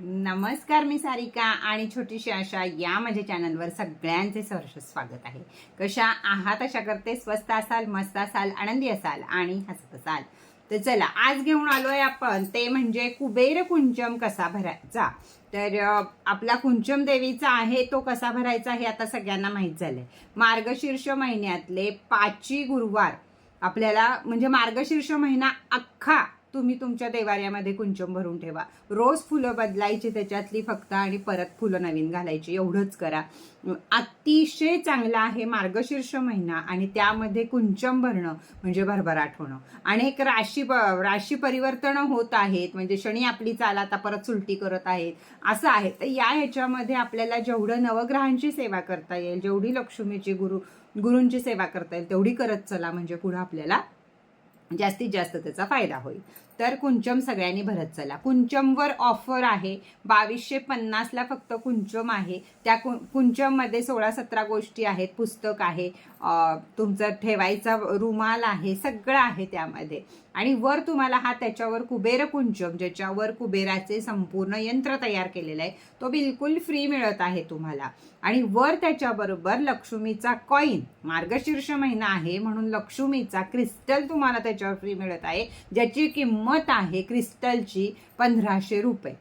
नमस्कार मी सारिका आणि छोटीशी आशा या माझ्या चॅनलवर सगळ्यांचे सहर्ष स्वागत आहे. कशा आहात? अशा करते स्वस्त असाल मस्त असाल आनंदी असाल आणि हसत असाल. तर चला आज घेऊन आलोय आपण ते म्हणजे कुबेर कुंचम कसा भरायचा? तर आपला कुंचम देवीचा आहे तो कसा भरायचा हे आता सगळ्यांना माहीत झालंय. मार्गशीर्ष महिन्यातले पाचवी गुरुवार आपल्याला म्हणजे मार्गशीर्ष महिना अख्खा तुम्ही तुमच्या देवाऱ्यामध्ये कुंचम भरून ठेवा. रोज फुलं बदलायची त्याच्यातली फक्त आणि परत फुलं नवीन घालायची. एवढंच करा. अतिशय चांगला आहे मार्गशीर्ष महिना आणि त्यामध्ये कुंचम भरणं म्हणजे भरभराट होणं. आणि एक राशी राशी परिवर्तन होत आहेत. म्हणजे शनी आपली चाल आता परत सुलटी करत आहेत. असं आहे. तर या ह्याच्यामध्ये आपल्याला जेवढं नवग्रहांची सेवा करता येईल जेवढी लक्ष्मीची गुरु गुरूंची सेवा करता येईल तेवढी करत चला. म्हणजे पुढं आपल्याला जास्तीत जास्त त्याचा फायदा होईल. तर कुंचम सगळ्यांनी भरत चला. कुंचमवर ऑफर आहे. बावीसशे पन्नासला फक्त कुंचम आहे. त्या कु कुंचममध्ये सोळा सतरा गोष्टी आहेत. पुस्तक आहे. तुमचा तुमचं ठेवायचा रुमाल आहे. सगळं आहे त्यामध्ये. आणि वर तुम्हाला हा त्याच्यावर कुबेर कुंचम ज्याच्यावर कुबेराचे संपूर्ण यंत्र तयार केलेलं आहे तो बिलकुल फ्री मिळत आहे तुम्हाला. आणि वर त्याच्याबरोबर लक्ष्मीचा कॉईन मार्गशीर्ष महिना आहे म्हणून लक्ष्मीचा क्रिस्टल तुम्हाला त्याच्यावर फ्री मिळत आहे. ज्याची किंमत आहे क्रिस्टलची पंधराशे रुपये.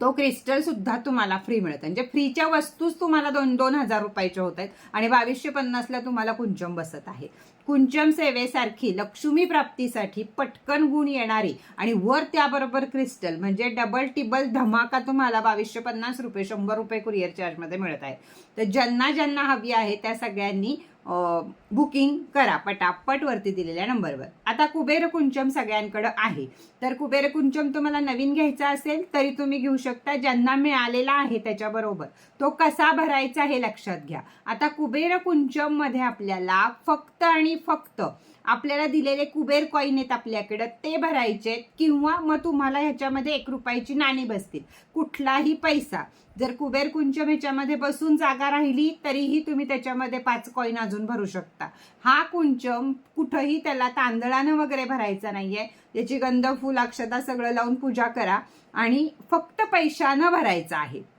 तो क्रिस्टल सुद्धा तुम्हाला फ्री मिळत म्हणजे फ्रीच्या वस्तूच तुम्हाला दोन दोन हजार रुपयाच्या होत आहेत आणि बावीसशे पन्नासला तुम्हाला कुंचम बसत आहे. कुंचम सेवेसारखी लक्ष्मी प्राप्तीसाठी पटकन गुण येणारी आणि वर त्याबरोबर क्रिस्टल म्हणजे डबल टिबल धमाका तुम्हाला बावीसशे पन्नास रुपये शंभर रुपये कुरिअर चार्जमध्ये मिळत आहे. तर ज्यांना ज्यांना हवी आहे त्या सगळ्यांनी बुकिंग करा पटापट वरती दिलेल्या नंबरवर. आता कुबेर कुंचम सगळ्यांकडं आहे. तर कुबेर कुंचम तुम्हाला नवीन घ्यायचा असेल तरी तुम्ही घेऊ शकता. ज्यांना मिळालेला आहे त्याच्याबरोबर. तो कसा भरायचा हे लक्षात घ्या. आता कुबेर कुंचममध्ये आपल्याला फक्त आणि फक्त आपल्याला दिलेले कुबेर कॉईन आहेत आपल्याकडे. ते भरायचे किंवा मग तुम्हाला ह्याच्यामध्ये एक रुपयाची नाणी बसतील. कुठलाही पैसा. जर कुबेर कुंचम ह्याच्यामध्ये बसून जागा राहिली तरीही तुम्ही त्याच्यामध्ये पाच कॉईन अजून भरू शकता. हा कुंचम कुठंही त्याला तांदळानं वगैरे भरायचा नाहीये. याची गंध फुल अक्षता सगळं लावून पूजा करा. आणि फक्त पैशानं भरायचा आहे.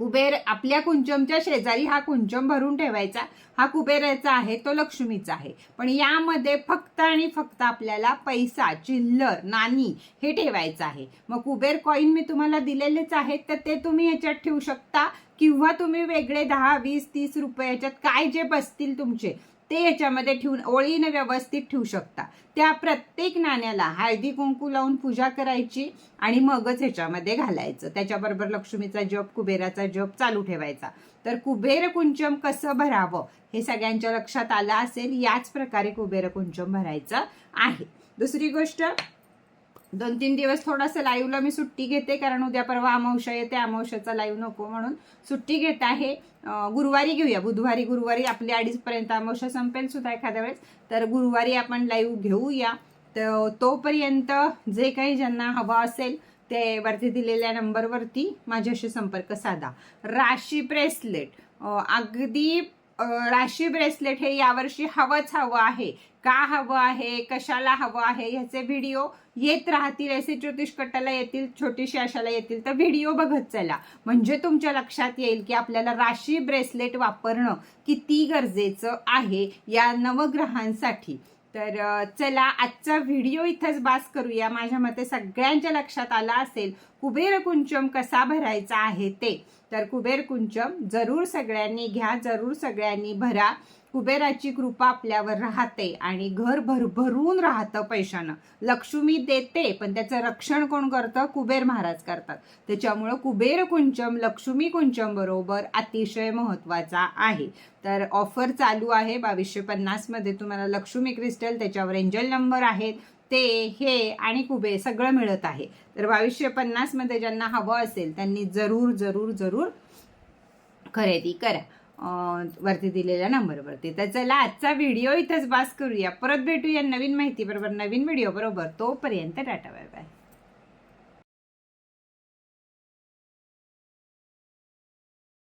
कुबेर आपल्या कुंचमच्या शेजारी हा कुंचम भरून ठेवायचा. हा कुबेराचा आहे तो लक्ष्मीचा आहे. पण यामध्ये फक्त आणि फक्त आपल्याला पैसा चिल्लर नाणी हे ठेवायचं आहे. मग कुबेर कॉईन मी तुम्हाला दिलेलेच आहेत तर ते तुम्ही याच्यात ठेवू शकता. किंवा तुम्ही वेगळे दहा वीस तीस रुपये याच्यात काय जे बसतील तुमचे. ते याच्यामध्ये ठेवून ओळीनं व्यवस्थित ठेवू शकता. त्या प्रत्येक नाण्याला हळदी कुंकू लावून पूजा करायची आणि मगच ह्याच्यामध्ये घालायचं. त्याच्याबरोबर लक्ष्मीचा जप कुबेराचा जप चालू ठेवायचा. तर कुबेर कुंचम कसं भरावं हे सगळ्यांच्या लक्षात आलं असेल याच प्रकारे कुबेर कुंचम भरायचं आहे. दुसरी गोष्ट दोन तीन दिवस थोडंसं लाईव्हला मी सुट्टी घेते कारण उद्या परवा अमावश्या येते अमावश्याचा लाईव्ह नको म्हणून सुट्टी घेत आहे. गुरुवारी घेऊया बुधवारी गुरुवारी आपली अडीचपर्यंत अमावश्या संपेल सुद्धा एखाद्या वेळेस. तर गुरुवारी आपण लाईव्ह घेऊया. तर तोपर्यंत जे काही ज्यांना हवं असेल ते वरती दिलेल्या नंबरवरती माझ्याशी संपर्क साधा. राशी ब्रेसलेट अगदी राशी ब्रेसलेट हे यावर्षी हवंच हवं आहे. का हवं आहे? कशाला हवं आहे? ह्याचे व्हिडिओ येत राहतील. असे ज्योतिष कट्टाला येतील छोटीशी अशाला येतील. तर व्हिडिओ बघत चला. म्हणजे तुमच्या लक्षात येईल की आपल्याला राशी ब्रेसलेट वापरणं किती गरजेचं आहे या नवग्रहांसाठी. तर चला आजचा व्हिडिओ इथंच बास करूया. माझ्या मते सगळ्यांच्या लक्षात आला असेल कुबेर कुंचम कसा भरायचा आहे ते. तर कुबेर कुंचम जरूर सगळ्यांनी घ्या जरूर सगळ्यांनी भरा. कुबेराची कृपा आपल्यावर राहते आणि घर भरभरून राहतं पैशानं. लक्ष्मी देते पण त्याचं रक्षण कोण करतं? कुबेर महाराज करतात. त्याच्यामुळं कुबेर कुंचम लक्ष्मी कुंचम बरोबर अतिशय महत्त्वाचा आहे. तर ऑफर चालू आहे. बावीसशे पन्नासमध्ये तुम्हाला लक्ष्मी क्रिस्टल त्याच्यावर एंजल नंबर आहेत. ते हे आणि कुबे सगळं मिळत आहे. तर बावीसशे पन्नासमध्ये ज्यांना हवं असेल त्यांनी जरूर जरूर जरूर खरेदी करा. वरती दिलेल्या नंबरवरती. तर चला आजचा व्हिडिओ इथंच बास करूया. परत भेटूया नवीन माहिती बरोबर नवीन व्हिडिओ बरोबर. तोपर्यंत टाटा बाय.